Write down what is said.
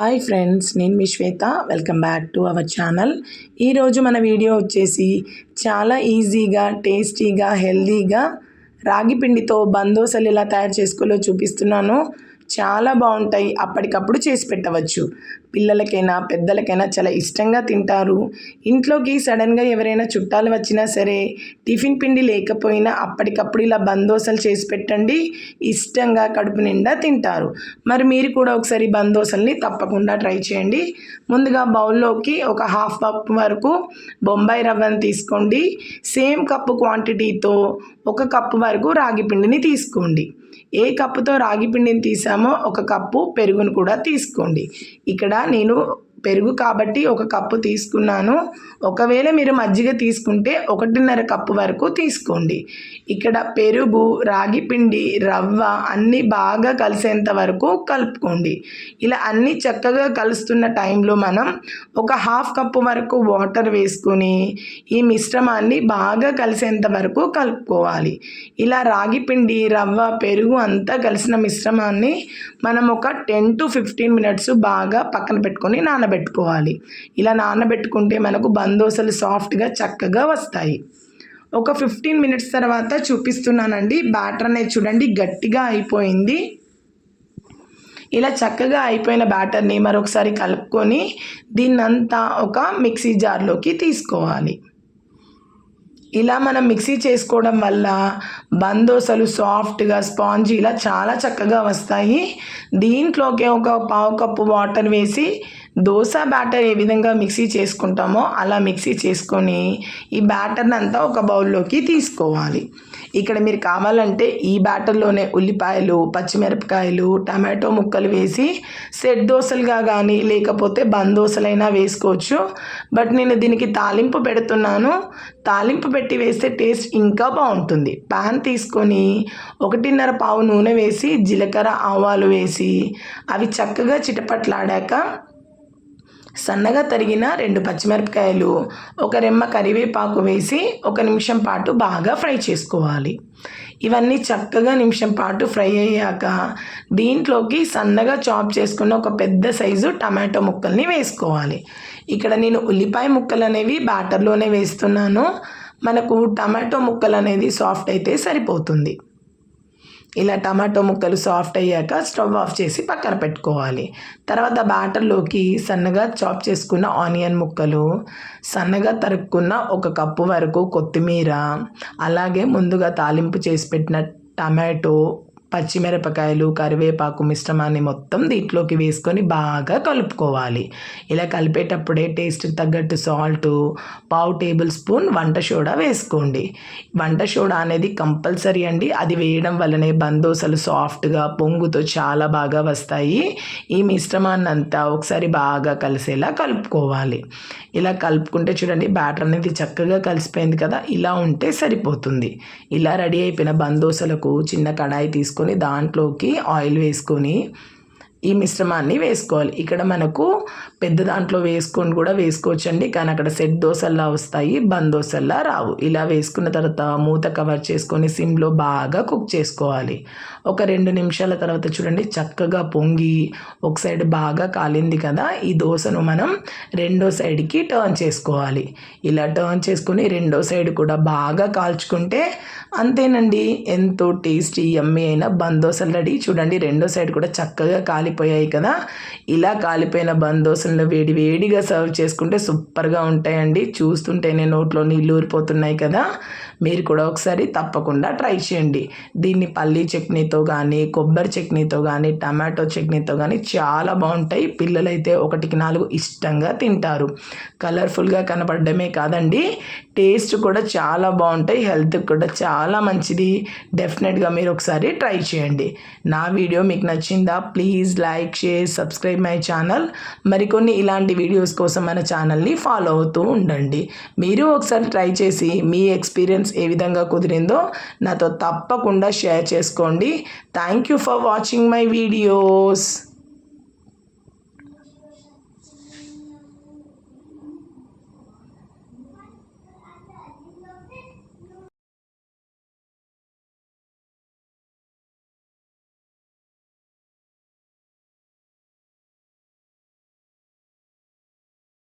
Hi friends నేను మీ Shweta. Welcome back to our channel ఈరోజు మన వీడియో వచ్చేసి చాలా ఈజీగా టేస్టీగా హెల్తీగా రాగి పిండితో బందోసలు ఎలా తయారు చేసుకోలో చూపిస్తున్నాను. చాలా బాగుంటాయి. అప్పటికప్పుడు చేసి పెట్టవచ్చు. పిల్లలకైనా పెద్దలకైనా చాలా ఇష్టంగా తింటారు. ఇంట్లోకి సడన్గా ఎవరైనా చుట్టాలు వచ్చినా సరే టిఫిన్ పిండి లేకపోయినా అప్పటికప్పుడు ఇలా బందోసలు చేసి పెట్టండి. ఇష్టంగా కడుపు నిండా తింటారు. మరి మీరు కూడా ఒకసారి బందోసల్ని తప్పకుండా ట్రై చేయండి. ముందుగా బౌల్లోకి ఒక హాఫ్ కప్ వరకు బొంబాయి రవ్వని తీసుకోండి. సేమ్ కప్పు క్వాంటిటీతో ఒక కప్పు వరకు రాగి పిండిని తీసుకోండి. ఏ కప్పుతో రాగి పిండిని తీసామో ఒక కప్పు పెరుగును కూడా తీసుకోండి. ఇక్కడ నేను పెరుగు కాబట్టి ఒక కప్పు తీసుకున్నాను. ఒకవేళ మీరు మజ్జిగ తీసుకుంటే ఒకటిన్నర కప్పు వరకు తీసుకోండి. ఇక్కడ పెరుగు రాగి పిండి రవ్వ అన్నీ బాగా కలిసేంత వరకు కలుపుకోండి. ఇలా అన్నీ చక్కగా కలుస్తున్న టైంలో మనం ఒక హాఫ్ కప్పు వరకు వాటర్ వేసుకొని ఈ మిశ్రమాన్ని బాగా కలిసేంత వరకు కలుపుకోవాలి. ఇలా రాగి పిండి రవ్వ పెరుగు అంతా కలిసిన మిశ్రమాన్ని మనం ఒక టెన్ టు ఫిఫ్టీన్ మినిట్స్ బాగా పక్కన పెట్టుకొని నానబెట్టుకోవాలి. ఇలా నానబెట్టుకుంటే మనకు బందోసలు సాఫ్ట్గా చక్కగా వస్తాయి. ఒక ఫిఫ్టీన్ మినిట్స్ తర్వాత చూపిస్తున్నానండి. బ్యాటర్ అనేది చూడండి గట్టిగా అయిపోయింది. ఇలా చక్కగా అయిపోయిన బ్యాటర్ని మరొకసారి కలుపుకొని దీన్నంతా ఒక మిక్సీ జార్లోకి తీసుకోవాలి. ఇలా మనం మిక్సీ చేసుకోవడం వల్ల బందోసలు సాఫ్ట్గా స్పాంజీ ఇలా చాలా చక్కగా వస్తాయి. దీంట్లోకి ఒక పావు కప్పు వాటర్ వేసి దోశ బ్యాటర్ ఏ విధంగా మిక్సీ చేసుకుంటామో అలా మిక్సీ చేసుకొని ఈ బ్యాటర్ని అంతా ఒక బౌల్లోకి తీసుకోవాలి. ఇక్కడ మీరు కావాలంటే ఈ బ్యాటర్లోనే ఉల్లిపాయలు పచ్చిమిరపకాయలు టమాటో ముక్కలు వేసి సెట్ దోశలుగా కానీ లేకపోతే బంద్ దోశలైనా వేసుకోవచ్చు. బట్ నేను దీనికి తాలింపు పెడుతున్నాను. తాలింపు పెట్టి వేస్తే టేస్ట్ ఇంకా బాగుంటుంది. పాన్ తీసుకొని ఒకటిన్నర పావు నూనె వేసి జీలకర్ర ఆవాలు వేసి అవి చక్కగా చిటపట్లాడాక సన్నగా తరిగిన రెండు పచ్చిమిరపకాయలు ఒక రెమ్మ కరివేపాకు వేసి ఒక నిమిషం పాటు బాగా ఫ్రై చేసుకోవాలి. ఇవన్నీ చక్కగా నిమిషం పాటు ఫ్రై అయ్యాక దీంట్లోకి సన్నగా చాప్ చేసుకున్న ఒక పెద్ద సైజు టమాటో ముక్కల్ని వేసుకోవాలి. ఇక్కడ నేను ఉల్లిపాయ ముక్కలు అనేవి బ్యాటర్లోనే వేస్తున్నాను. మనకు టమాటో ముక్కలు అనేది సాఫ్ట్ అయితే సరిపోతుంది. ఇలా టమాటో ముక్కలు సాఫ్ట్ అయ్యాక స్టవ్ ఆఫ్ చేసి పక్కన పెట్టుకోవాలి. తర్వాత బ్యాటర్లోకి సన్నగా చాప్ చేసుకున్న ఆనియన్ ముక్కలు సన్నగా తరుక్కున్న ఒక కప్పు వరకు కొత్తిమీర అలాగే ముందుగా తాలింపు చేసి పెట్టిన టమాటో పచ్చిమిరపకాయలు కరివేపాకు మిశ్రమాన్ని మొత్తం దీంట్లోకి వేసుకొని బాగా కలుపుకోవాలి. ఇలా కలిపేటప్పుడే టేస్ట్ తగ్గట్టు సాల్ట్ పావు టేబుల్ స్పూన్ వంట సోడా వేసుకోండి. వంట సోడా అనేది కంపల్సరీ అండి. అది వేయడం వల్లనే బందోసలు సాఫ్ట్గా పొంగుతో చాలా బాగా వస్తాయి. ఈ మిశ్రమాన్ని అంతా ఒకసారి బాగా కలిసేలా కలుపుకోవాలి. ఇలా కలుపుకుంటే చూడండి బ్యాటర్ అనేది చక్కగా కలిసిపోయింది కదా? ఇలా ఉంటే సరిపోతుంది. ఇలా రెడీ అయిపోయిన బందోసలకు చిన్న కడాయి తీసుకొని తీసుకొని దాంట్లోకి ఆయిల్ వేసుకొని ఈ మిశ్రమాన్ని వేసుకోవాలి. ఇక్కడ మనకు పెద్ద దాంట్లో వేసుకొని కూడా వేసుకోవచ్చండి. కానీ అక్కడ సెట్ దోశల్లా వస్తాయి బంద్ దోశల్లా రావు. ఇలా వేసుకున్న తర్వాత మూత కవర్ చేసుకొని సిమ్లో బాగా కుక్ చేసుకోవాలి. ఒక రెండు నిమిషాల తర్వాత చూడండి చక్కగా పొంగి ఒక సైడ్ బాగా కాలింది కదా ఈ దోశను మనం రెండో సైడ్కి టర్న్ చేసుకోవాలి. ఇలా టర్న్ చేసుకొని రెండో సైడ్ కూడా బాగా కాల్చుకుంటే అంతేనండి. ఎంతో టేస్టీ ఎమ్మి అయిన బందోసలు రెడీ. చూడండి రెండో సైడ్ కూడా చక్కగా కాలి కాలిపోయాయి కదా. ఇలా కాలిపోయిన బందోసలను వేడి వేడిగా సర్వ్ చేసుకుంటే సూపర్గా ఉంటాయండి. చూస్తుంటేనే నోట్లో నీళ్ళు ఊరిపోతున్నాయి కదా. మీరు కూడా ఒకసారి తప్పకుండా ట్రై చేయండి. దీన్ని పల్లీ చట్నీతో కానీ కొబ్బరి చట్నీతో కానీ టమాటో చట్నీతో కానీ చాలా బాగుంటాయి. పిల్లలైతే ఒకటికి నాలుగు ఇష్టంగా తింటారు. కలర్ఫుల్గా కనపడమే కాదండి. టేస్ట్ కూడా చాలా బాగుంటాయి. హెల్త్కి కూడా చాలా మంచిది. డెఫినెట్గా మీరు ఒకసారి ట్రై చేయండి. నా వీడియో మీకు నచ్చిందా? Please like share subscribe my channel. మరికొన్ని ఇలాంటి వీడియోస్ కోసం మన ఛానల్ని ఫాలో అవుతూ ఉండండి. మీరు ఒకసారి ట్రై చేసి మీ ఎక్స్పీరియన్స్ ఏ విధంగా కుదిరిందో నాతో తప్పకుండా షేర్ చేసుకోండి. Thank you for watching my videos